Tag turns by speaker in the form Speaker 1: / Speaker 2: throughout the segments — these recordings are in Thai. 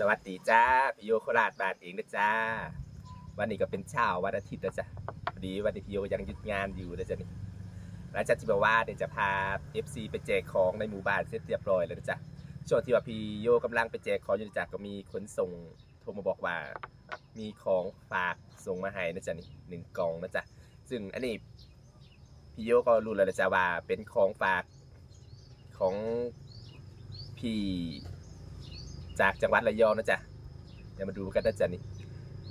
Speaker 1: สวัสดีจ้าพี่โยโคราชบานเองนะจ้า วันนี้ก็เป็นเช้าวันอาทิตย์นะจ๊ะพอดีวันนี้พี่โยยังหยุดงานอยู่นะจ๊ะนี่หลังจากที่บอกว่าเดี๋ยวจะพา FC ไปแจกของในหมู่บ้านเสร็จเรียบร้อยแล้วนะจ๊ะช่วงที่ว่าพี่โยกำลังไปแจกของอยู่นะจ๊ะก็มีขนส่งโทรมาบอกว่า มีของฝากส่งมาให้นะจ๊ะนี่หนึ่งกล่องนะจ๊ะซึ่งอันนี้พี่โยก็รู้แล้วนะจ๊ะว่าเป็นของฝากของพี่ จากจังหวัดระยองนะจ๊ะเดี๋ยวมาดูกันนะจ๊ะนี่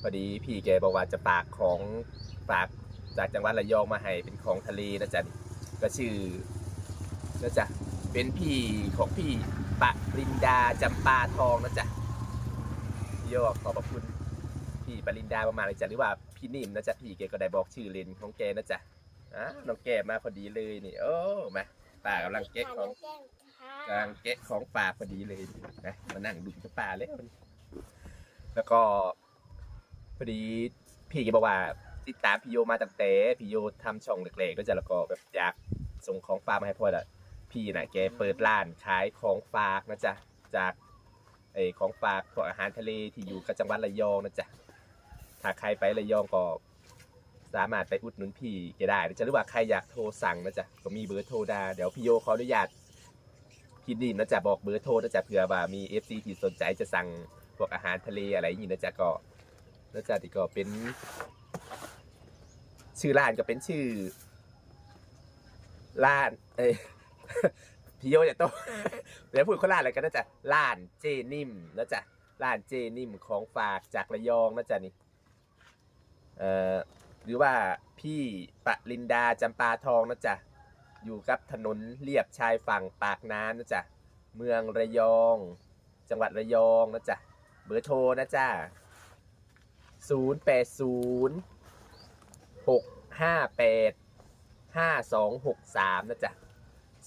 Speaker 1: พอดีพี่แกบอกว่าจะฝากของฝากจากจังหวัดระยองมาให้เป็นของทะเลนะจ๊ะนี่ก็ชื่อนะจ๊ะเป็นพี่ของพี่ปะรินดาจำปาทองนะจ๊ะพี่โยขอบพระคุณพี่ปรินดามากๆเลยจ้ะหรือว่าพี่นิ่มนะจ๊ะพี่แกก็ได้บอกชื่อเล่นของแกนะจ๊ะอะน้องแกมาพอดีเลยนี่โอ้มาป้ากำลังเก็บของ
Speaker 2: กำ
Speaker 1: ลังแกะของป่าพอดีเลยนะมานั่งดูกับป่าแล้วแล้วก็พอดีพี่แกบอกว่าติดตามพี่โยมาตั้งแต่พี่โยทำช่องเล็กๆก็จะแล้วก็แบบอยากส่งของฝากมาให้พ่อละพี่น่ะแกเปิดร้านขายของฝากนะจ๊ะจากไอของฝากพวกอาหารทะเลที่อยู่กับจังหวัดระยองนะจ๊ะถ้าใครไประยองก็สามารถไปอุดหนุนพี่แกได้นะจ๊ะหรือว่าใครอยากโทรสั่งนะจ๊ะก็มีเบอร์โทรได้เดี๋ยวพี่โยขออนุญาต พี่ดีมนะจ๊ะบอกเบอร์โทรนะจ๊ะเผื่อว่ามี FC ที่สนใจจะสั่งพวกอาหารทะเลอะไรอย่างนี้นะจ๊ะก็นะจ๊ะที่ก็เป็น ชื่อร้านก็เป็นชื่อร้าน เอ้ยพี่โยจะโตเดี๋ยวพูดคนร้านอะไรกันนะจ๊ะร้านเจนิ่มนะจ๊ะร้านเจนิ่มของฝากจากระยองนะจ๊ะนี่เอ่อหรือว่าพี่ปรินดาจำปาทองนะจ๊ะ อยู่กับถนนเลียบชายฝั่งปากน้ำนะจ๊ะเมืองระยอง จังหวัดระยองนะจ๊ะเบอร์โทรนะจ๊ะศูนย์แปดศูนย์หกห้าแปดห้าสองหกสามนะจ๊ะ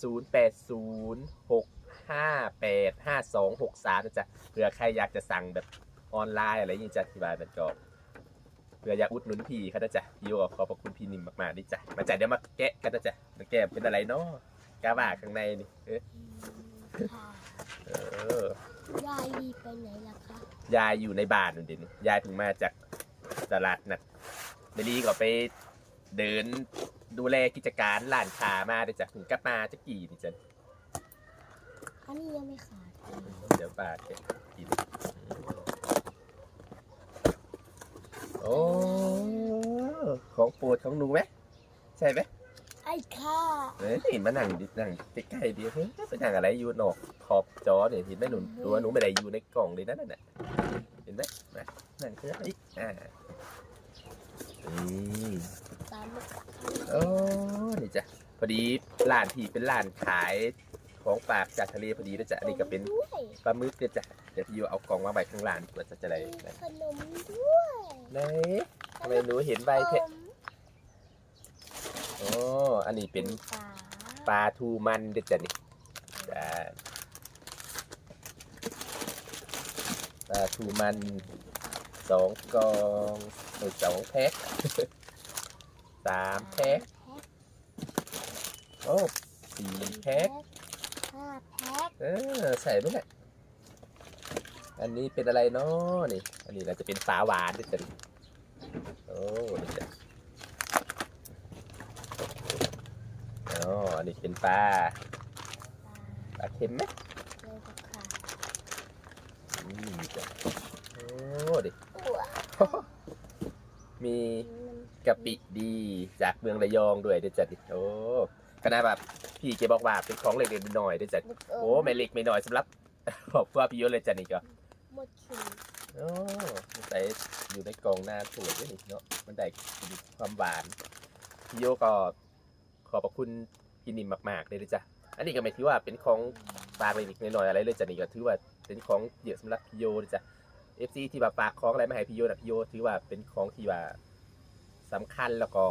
Speaker 1: ศูนย์แปดศูนย์หกห้าแปดห้าสองหกสามนะจ๊ะเผื่อใครอยากจะสั่งแบบออนไลน์อะไรอย่างนี้จ้ะที่บ้านมันก็ เพื่ออยากอุดหนุนพี่เขานะจ๊ะพี่โยขอบพระคุณพี่นิ่มมากๆดิจ้ะมาจ้ะเดี๋ยวมาแกะกันนะจ๊ะมาแกะเป็นอะไรเนาะกาบ่าข้างในนี่เออ
Speaker 2: ค่ะ
Speaker 1: เออยา
Speaker 2: ยดีไปไหนล่ะคะ
Speaker 1: ยายอยู่ในบ้านนู่นเดี๋ยวนี้ยายเพิ่งมาจากตลาดนัดเดลีก็ไปเดินดูแลกิจการร้านค้ามาเดี๋ยวจ้ะถึงกลับมาจะกี่นี่จ้ะ
Speaker 2: อันนี้ยังไม่ขาดเลย
Speaker 1: เดี๋ยวป้าแกะกินโอ้ของโปรดของหนูไหมใช่ไหม
Speaker 2: ไอ้ค่ะ
Speaker 1: เฮ้ยมานั่งดินั่งใกล้ๆดีเฮ้ยไปนั่งอะไรอยู่นอกขอบจอเนี่ยเห็นไหมหนุนตัวหนูไม่ได้อยู่ในกล่องเลยนะนั่นน่ะเห็นไหมมานั่นคืออะไรอ่านี่
Speaker 2: ตามมาค่ะ
Speaker 1: โอ้นี่จ้ะพอดีร้านที่เป็นร้านขายของฝากจากทะเลพอดีนะจ๊ะอันนี้ก็เป็น
Speaker 2: ด้วย
Speaker 1: ปลาหมึกเนี่ยจ้ะเดี๋ยวพี่อยู่เอากล่องมาไว้ข้างล่างดีกว่าจะจะได้
Speaker 2: มี
Speaker 1: นะ
Speaker 2: ขนมด้วย
Speaker 1: ไหนทำไมหนูเห็นใบเพชรโอ้อันนี้เป็น
Speaker 2: ปลา
Speaker 1: ปลาทูมันเด็ดจ้ะนี่จ้ะปลาทูมันสองกองหรือสองแพ็คสามแพ็คโอ้สี่แพ็ค
Speaker 2: ห้าแพ็ค
Speaker 1: เออใส่ไหมเนี่ย อันนี้เป็นอะไรเนาะนี่ อันนี้เราจะเป็นฝาหวานด้วยจ้ะโอ้นี่จ้ะอ๋ออันนี้เป็นปลาปลาเค็มไหม
Speaker 2: เจอกับค่ะ
Speaker 1: อืมจ้ะโอ้ดิ
Speaker 2: ว้าว
Speaker 1: มี
Speaker 2: มัน
Speaker 1: กะปิดีจากเมืองระยองด้วยด้วยจ้ะดิโอ้ขนาดแบบพี่แกบอกว่าเป็นของเล็กๆน้อยๆด้วยจ้ะ
Speaker 2: ลูก
Speaker 1: โอ้ไม่เล็กไม่น้อยสำหรับครอบครัวพี่โยเลยจ้ะนี่ก็
Speaker 2: ห มดคิว
Speaker 1: โอ้ใส่อยู่ในกล่องหน้าสวยด้วยนี่เนาะมันได้ความหวานพี่โยก็ขอบพระคุณพี่นิมมากๆเลยด้วยจ้ะอันนี้ก็ไม่ถือว่าเป็นของฝากเล็กๆน้อยๆอะไรเลยจ้ะนี่ก็ถือว่าเป็นของเยอะสำหรับพี่โยเลยจ้ะ FC ที่แบบฝากของอะไรมาให้พี่โยนะพี่โยถือว่าเป็นของที่ว่าสำคัญแล้วก็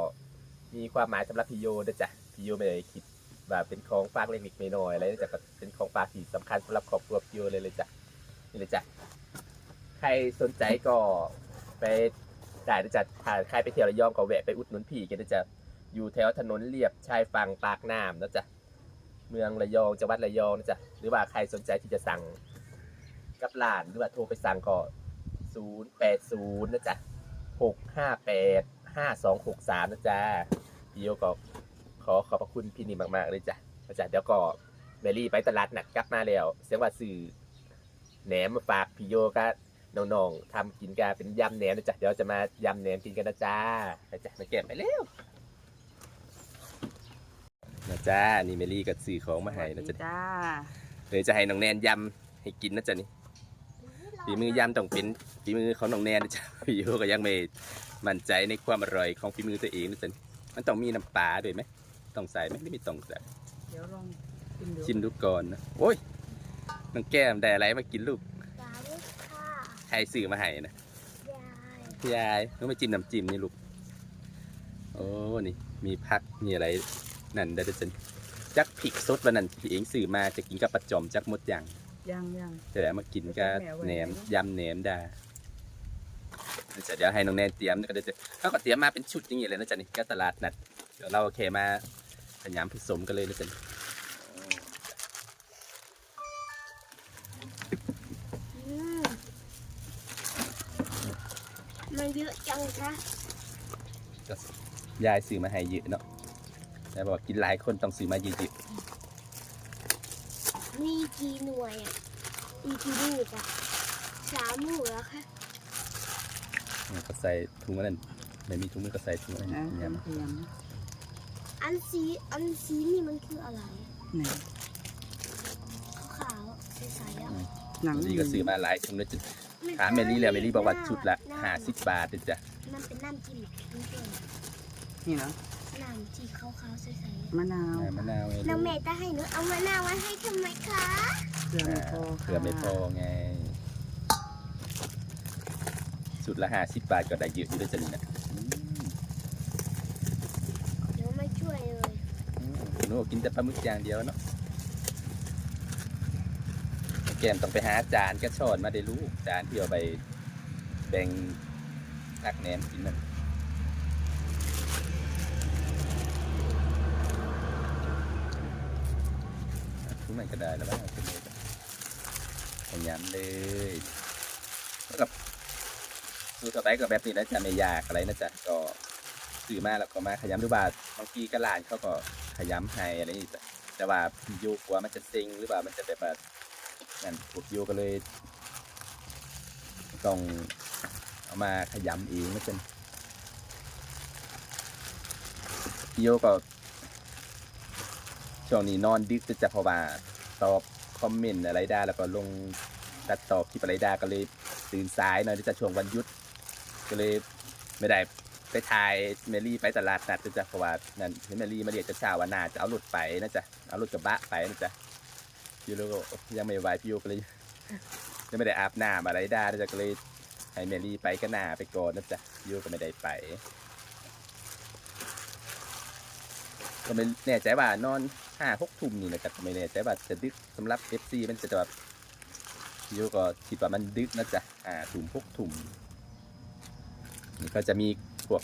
Speaker 1: มีความหมายสำหรับพี่โยด้วยจ้ะพี่โยไม่ได้คิดว่าเป็นของฝากเล็กๆน้อยๆอะไรนะจ๊ะก็เป็นของฝากที่สำคัญสำหรับครอบครัวพี่โยเลยเลยจ้ะนี่เลยจ้ะ ใครสนใจก็ไปได้นะจ๊ะถ้าใครไปเที่ยวระยองก็แวะไปอุดหนุนพี่กันนะจ๊ะอยู่แถวถนนเลียบชายฝั่งปากน้ำนะจ๊ะเมืองระยองจังหวัดระยองนะจ๊ะหรือว่าใครสนใจที่จะสั่งกับหลานหรือว่าโทรไปสั่งก็ศูนย์แปดศูนย์นะจ๊ะหกห้าแปดห้าสองหกสามนะจ๊ะพี่โยก็ขอขอบพระคุณพี่นี่มากๆเลยจ้ะนะจ๊ะเดี๋ยวก็เมลี่ไปตลาดหนัดกลับมาแล้ว เสียงว่าสื่อแหนมมาฝากพี่โยก็ น้องๆทำกินกันเป็นยำแหนมนะจ๊ะเดี๋ยวจะมายำแหนมกินกันนะจ๊ะไปจ้ะมาเก็บไปเร็วนะจ๊ะนี่เมลี่ก็ซื้อของมาให้นะจ๊ะ
Speaker 3: จ้า
Speaker 1: เลยจะให้น้องแนนยำให้กินนะจ๊ะนี่ฝีมือยำต้องเป็นฝีมือของน้องแนนนะจ๊ะพี่โยก็ยังไม่มั่นใจในความอร่อยของฝีมือตัวเองนะจ๊ะนี่มันต้องมีน้ำปลาด้วยไหมต้องใส่ไหมหรือไม่ต้องใส่
Speaker 3: เดี๋ยวลองกินดู
Speaker 1: ชิมดูก่อนนะโอ้ยน้องแก้มได้อะไรมากินลูก
Speaker 2: สาธุค่ะ
Speaker 1: ใครซื้อมาให้นะ
Speaker 2: ยาย
Speaker 1: พี่ยายต้องไปจิ้มน้ำจิ้มนี่ลูก โอ้ นี่ มีผัก มีอะไร นั่นได้ด้วยจ๊ะจักพริกสดวันนั้นพี่เองซื้อมาจะกินกับปลาจอมจักหมดอย่าง
Speaker 3: ยังยัง
Speaker 1: จะได้มากินกับ
Speaker 3: แหนม
Speaker 1: แหนมยำแหนมได้เดี๋ยวให้น้องแนนเตรียมก็เดี๋ยวจะเขาก็เตรียมมาเป็นชุดอย่างนี้เลยนะจ๊ะนี่ก็ตลาดนัดเดี๋ยวเราโอเคมาพยายามผสมกันเลยนะจ๊ะ
Speaker 2: เยอะจังคะ
Speaker 1: ก็ยายซื้อมาให้เยอะเนาะแต่บอกกินหลายคนต้องซื้อมาเยอะ
Speaker 2: มีกี่หน่วยอะ มีกี่ลูกอะสามลูกแล้วค่ะ
Speaker 1: ๆก็ใส่ถุงอันนั้นไม่มีถุงมือก็ใส่ถุงอัน
Speaker 3: นะ
Speaker 1: นั้น
Speaker 3: เตรียม
Speaker 1: ยำ
Speaker 3: เตรียม
Speaker 2: อันสีอันสีนี่มันคืออะไร
Speaker 3: ไหน
Speaker 2: ขาวๆใสๆอะ
Speaker 3: หนัง
Speaker 1: ดีก็ซื้อมาหลายถุงเลยจ้ะ
Speaker 2: น
Speaker 1: ถามเมลี่แล้วเมลี่บอกว่าชุดละ
Speaker 2: น้ำ
Speaker 1: ห้าสิบบาทเลยจ้ะ
Speaker 2: มันเป็นน้ำจิ้มน้ำจิ้ม
Speaker 3: นี่เหรอ
Speaker 2: น้ำที่ขาวๆใส
Speaker 3: มะนาว
Speaker 1: มะนาวไง
Speaker 2: ๆน้องเมย์จะให้หนูเอามะนาวไว้ให้ทำไมคะ
Speaker 3: เกลือไม่พอ
Speaker 1: เกลือไม่พอไงสุดละห้าสิบบาทก็ได้เยอะอยู่ด้วยจ้ะนี่นะอืม
Speaker 2: เดี๋ยวมาช่วยเลย
Speaker 1: อืมหนูกินแต่ปลาหมึกอย่างเดียวเนาะ แก้มต้องไปหาจานก็ชอนมาได้รู้จานที่เอาไปแบ่งตักแหนมกินนั่นทุกไหนก็ได้แล้วบ้างเป็นไงจ้ะพยายามเลยแล้วกับดูต่อไปก็แบบนี้นะจ๊ะไม่ยากอะไรนะจ๊ะก็ซื้อมาแล้วก็มาขยำดูบาทบางทีก็ร้านเขาก็ขยำให้อะไรนี่จ้ะแต่ว่าโยกลัวมันจะซ็งหรือว่ามันจะแบบ นั่นพวกโยก็เลยต้องเอามาขยำเองนะจ๊ะโยก็ช่วงนี้นอนดึกจะเพราะว่าตอบคอมเมนต์อะไรได้แล้วก็ลงตัดตอบคลิปอะไรได้ก็เลยตื่นสายหน่อยจะช่วงวันหยุด ก็เลยไม่ได้ไปถ่ายเมลี่ไปตลาดนัดจะเพราะว่านั่นเห็นเมลี่มาเรียกจะเช้าว่านาจะเอารถไปนะจ๊ะเอารถกระบะไปนะจ๊ะ พี่โยก็ยังไม่ไหวพี่โยก็เลยยังไม่ได้อาบน้ำอะไรได้นะจ๊ะก็เลยให้เมลี่ไปก็หน้าไปก่อนนะจ๊ะพี่โยก็ไม่ได้ไป ก็ไม่แน่ใจว่านอนห้าหกทุ่มนี่นะครับก็ไม่แน่ใจว่าจะดึกสำหรับ FC มันจะแบบพี่โยก็คิดว่ามันดึกนะจ๊ะอ่าทุ่มหกทุ่มนี่ก็จะมีพวก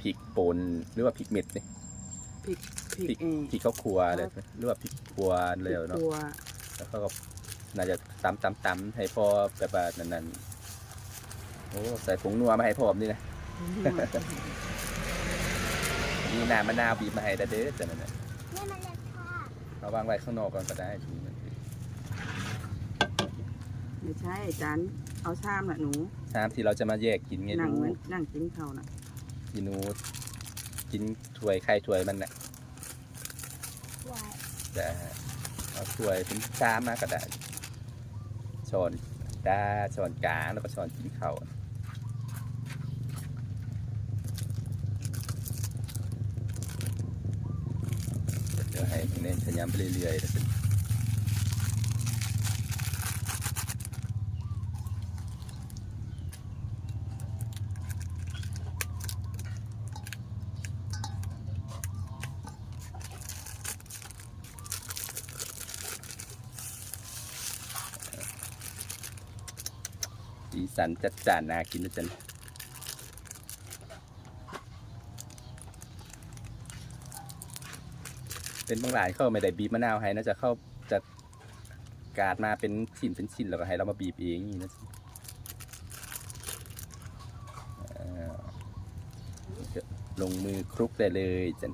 Speaker 1: พริกป่นหรือว่าพริกเม็ดนี่
Speaker 3: พริกพริกเอ
Speaker 1: พริกข้าวครัวอะไรหรือว่าพริกครัวเร็วเนาะ
Speaker 3: ตัว
Speaker 1: แล้วเขาก็น่าจะตำตำตำให้พอแบบว่านั้นๆโอ้ใส่ผงนัวมาให้พร้อมนี่นะ มีน้ำมะนาวบีบมาให้ได้เด้อจ้ะนั่นน่ะ
Speaker 2: แม่มาเลยค่ะ
Speaker 1: เอาวางไว้ข้างนอกก่อนก็ได้ทีนี้
Speaker 3: ไม่ใช่จานเอาชามน่ะหนู
Speaker 1: ชามที่เราจะมาแยกกินไง
Speaker 3: นั่ง
Speaker 1: ดู
Speaker 3: เหมือนนั่งกินข้าวน่ะ
Speaker 1: กินนูกินถ้วยใครถ้วยมันน่ะ
Speaker 2: ไหว
Speaker 1: จะ เอาถ้วยเป็นชามมาก็ได้ช้อนดาช้อนกลางแล้วก็ช้อนกินข้าวเดี๋ยวให้เน้นพยายามไปเรื่อยๆ สันจัดจานน่ากินนะจ๊ะเป็นบางรายเข้าไม่ได้บีบมะนาวให้นะจะเข้าจะกาดมาเป็นชิ้นเป็นชิ้นแล้วก็ให้เรามาบีบเองนี่นะลงมือคลุกได้เลยจัน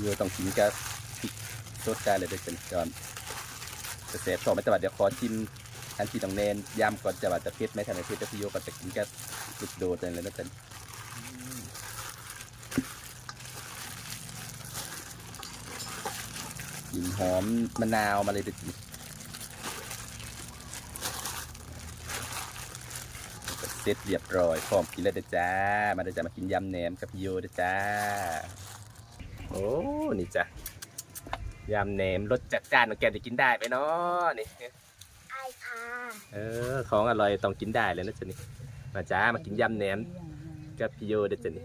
Speaker 1: เดี๋ยวต้องกินกับ พริกสดได้เลยเด้อจันจอนจะเสพต่อไม่แต่ว่าเดี๋ยวขอชิมอันที่ต้องเน้นยำก่อนจะว่าจะเผ็ดไหมถ้าไม่เผ็ดจะพี่โยก็จะกินกับลูกโดดเลยนะจันกลิ่นหอมมะนาวมาเลยเด็ดเสร็จเรียบร้อยพร้อมกินแล้วเด้อจ้า มาเด้อจ้ามากินยำแหนมกับพี่โยเด้อจ้า โอ้ นี่จ้ะ ยำแหนมรสจัดจ้านของแกจะกินได้ไหมเนาะนี่
Speaker 2: ไอค่ะ
Speaker 1: เออ ของอร่อยต้องกินได้เลยนะจ๊ะนี่มาจ้ามากินยำแหนมกับพี่โยเด้อจ้ะนี่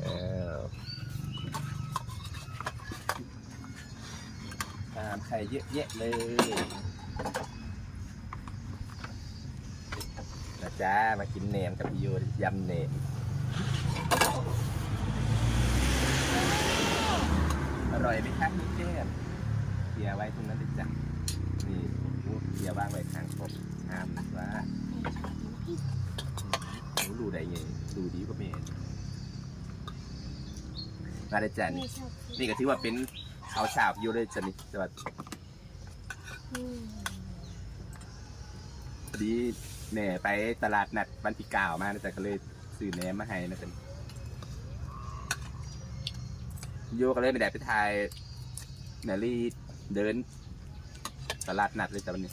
Speaker 1: เออตามไข่เยอะแยะเลยนะจ้ามากินแหนมกับพี่โยยำแหนม อร่อยไหมครับพี่เทพเขี่ยไว้ตรงนั้นเลยจ้ะนี่นูเขี่ยว่างไว้ข้างผมห้ามนะว่าหนูรูได้ไงดูดีกว่าเมย์มาได้จ้ะนี่
Speaker 2: นี่
Speaker 1: ก็ถือว่าเป็นเอาชาบอยู่เลยจ้ะนี่แต่ว่า
Speaker 2: อืม
Speaker 1: พอดีแหน่ไปตลาดนัดวันที่เก้ามานะจ๊ะก็เลยซื้อแหนมมาให้นะจ๊ะ โยก็เลยไม่ได้ไปถ่ายแมรี่เดิน ตลาดนัดเลยจ้ะวันนี้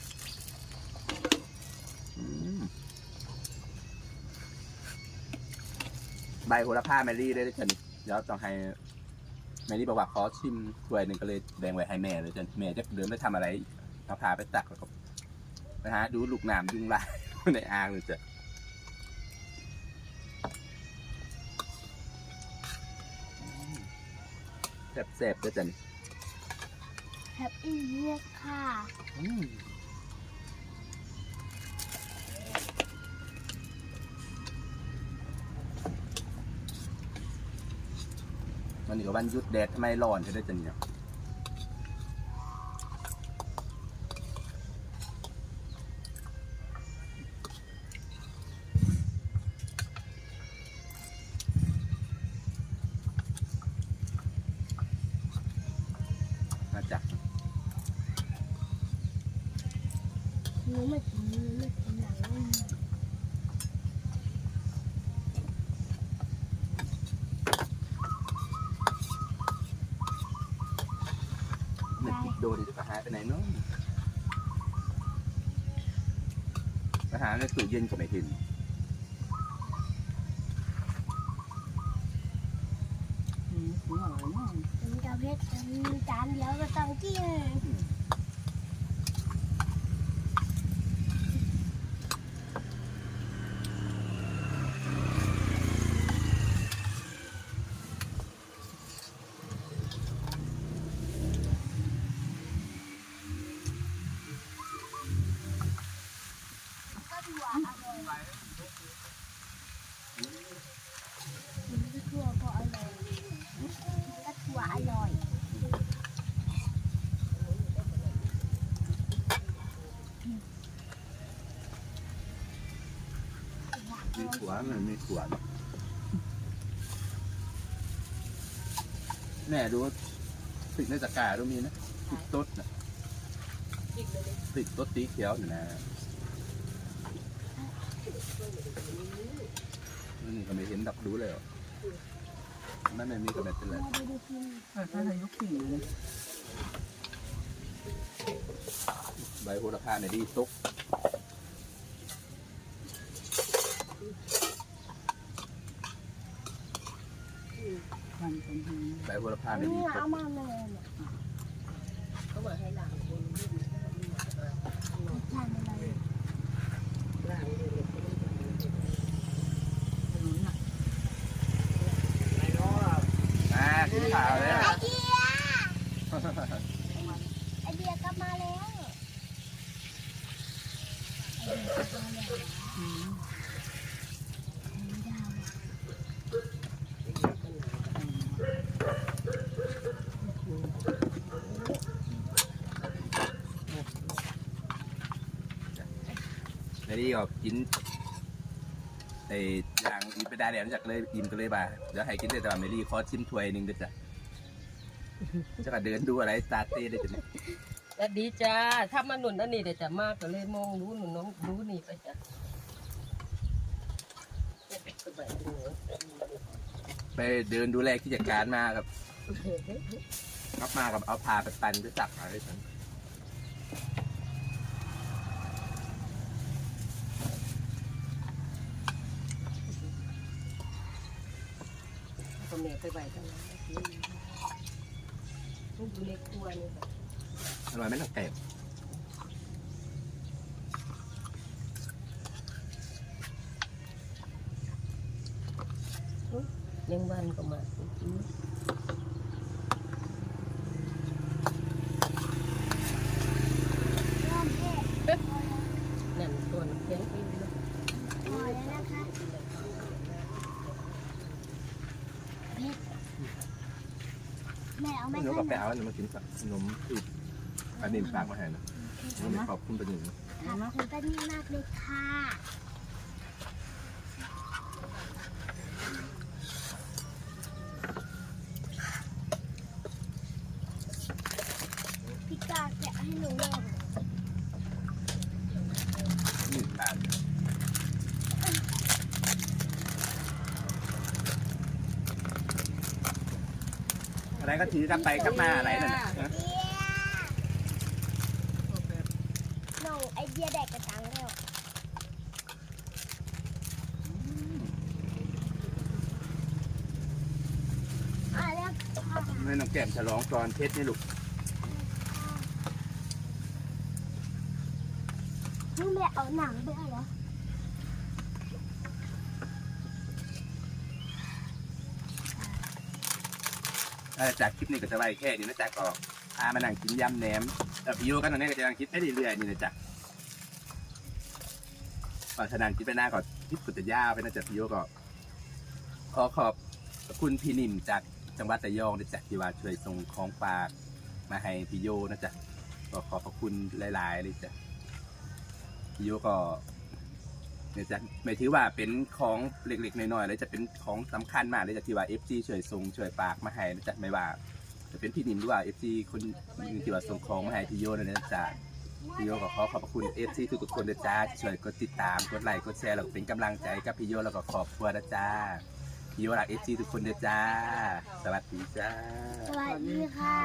Speaker 1: ใบโหระพาแมรี่เลยจ้ะนี่เดี๋ยวต้องให้แมรี่บอกว่าขอชิมถ้วยหนึ่งก็เลยแบ่งไว้ให้แม่เลยจ้ะแม่จะเดินไปทำอะไรเอาพาไปตักแล้วก็ไปหาดูลูกน้ำยุงลายในอ่างเลยจ้ะ แซ่บๆด้วยจ้ะนี่
Speaker 2: แฮปปี้เนียค่ะ
Speaker 1: มันนี่ก็วันหยุดแดดทำไมร้อนใช่ได้จังเนี่ย ดโดนจะหายไปไหนเนาะไปหาในตู้เย็นก็ไม่เห็น
Speaker 3: อืมหัวอะไรเนาะ
Speaker 2: กินกับเพชรมีจานเดียวก็ต้องกิน ก็ถั่วอร่อยมันก็ถั่วก็อร่อยก็ถั่วอร่อย
Speaker 1: มีขวานมันมีขวานแม่ดูว่าติดในตะกร้าดูมีนะติดต้นนะติดต้นสีเขียวนี่นะนี่ก็ไม่เห็นดับดูเลยเหรอนั่นไม่มีก็ไม่เป็นไร
Speaker 2: มาดูกิน
Speaker 3: เออถ้าจะยกขี่เลย
Speaker 1: ใบโหระพาในดีซุก
Speaker 3: วันเป็นที
Speaker 1: ใบโหระพา
Speaker 2: อัน
Speaker 1: ในดี
Speaker 2: นี้
Speaker 1: ซุ
Speaker 2: เอา
Speaker 1: ก
Speaker 2: มาเลยเนี่ย
Speaker 4: เขาบอกให้ล้างคนรุ่น
Speaker 2: ทานอะไร
Speaker 4: ล้างเลย
Speaker 3: ถนนน่ะ
Speaker 1: อ่ากินข่าวเลย
Speaker 2: ไอเดียไอเดียกลับมาแล้วไอเดียกลับมาแล้ว
Speaker 3: อืม
Speaker 2: ไม่ได้
Speaker 3: อืม
Speaker 1: รี่ก็กินไอ้อย่างอีไปได้แล้วจากเลยอิ่มก็เลยบ่าเดี๋ยวให้กินได้แต่ว่าเมลี่ขอชิมถ้วยหนึงเด้อจ้ะจะก็เดินดูอะไรตาเต้ได้จ้ะเนี่ย
Speaker 4: สวัสดีจ้า ถ้ามาหนุนอันนี้เดี๋ยวจะมากก็เลยมองรู้หนุนน้องรู้นี่ไปจ้ะสบายดีเนอะ
Speaker 1: ไปเดินดูแลกิจการมาครับกลับมากับเอาพาไปปันไปจับอะไรกั นี่
Speaker 4: ยไปไหวทั้งนั้นลูกดูเล็กตัวนี่ค่ะ
Speaker 1: อร่อยไหมน้องแก่
Speaker 4: เลี้ยงวันก็มาอืม
Speaker 2: เริ่มเทศ
Speaker 4: นั่นตัวน้ำแข็งไปเลย
Speaker 2: พอแล้วนะคะเผ็ด แม่เอาไม่
Speaker 1: หนู
Speaker 2: ใช่
Speaker 1: กับแปเอาหนูมากินกับขนมอีกอันนี้ฝากมาให้นะหนูขอบคุณเป็นอย่างนี้
Speaker 2: ขอบคุณป้านิ่มมากเลยค่ะพี่กาแกะให้หนูลอง
Speaker 1: นี่ฝากอะไร ก็ถือกลับไปกลับมาอะไรนั่นน่ะฮะ
Speaker 2: เดียหนูไอเดียแดกกระตังแล้วอะแล้วค่ะ
Speaker 1: ให้น้องแก้มฉลองกรเพชรนี่ลูก
Speaker 2: นี่แม่เอาหนังไปเหรอ
Speaker 1: เออจากคลิปนี้ก็จะไว้แค่นี้นะจ๊ะก็พามานั่งกินยำแหนมแต่พี่โยกันตอนนี้ก็จะนั่งคิดไม่เรื่อยๆนี่นะจ๊ะก่อนฉะนั้นคิดไปหน้าก่อนคิดกุตยาไปนะจ๊ะพี่โยก็ขอขอบคุณพี่นิ่มจากจังหวัดระยองนะจ๊ะที่ว่าช่วยส่งของฝากมาให้พี่โยนะจ๊ะก็ขอบพระคุณหลายๆเลยจ้ะพี่โยก็ เนี่ยจะไม่ถือว่าเป็นของเล็กๆน้อยๆเลยจะเป็นของสำคัญมากเลยจะที่ว่า FG ช่วยส่งช่วยฝากมาให้นะจ๊ะไม่ว่า จะเป็นพี่นิมหรือว่า FC คนที่ว่าส่งของมาให้พี่โยนะนะจ๊ะพี่โยก็ขอขอบพระคุณ FC ทุกๆคนนะจ๊ะที่ช่วยกดติดตามกดไลค์กดแชร์แล้วก็เป็นกำลังใจกับพี่โยแล้วก็ขอบคุณนะจ๊ะพี่โยรัก FC ทุกคนนะจ๊ะสวัสดีจ้า
Speaker 2: สวัสดีค่ะ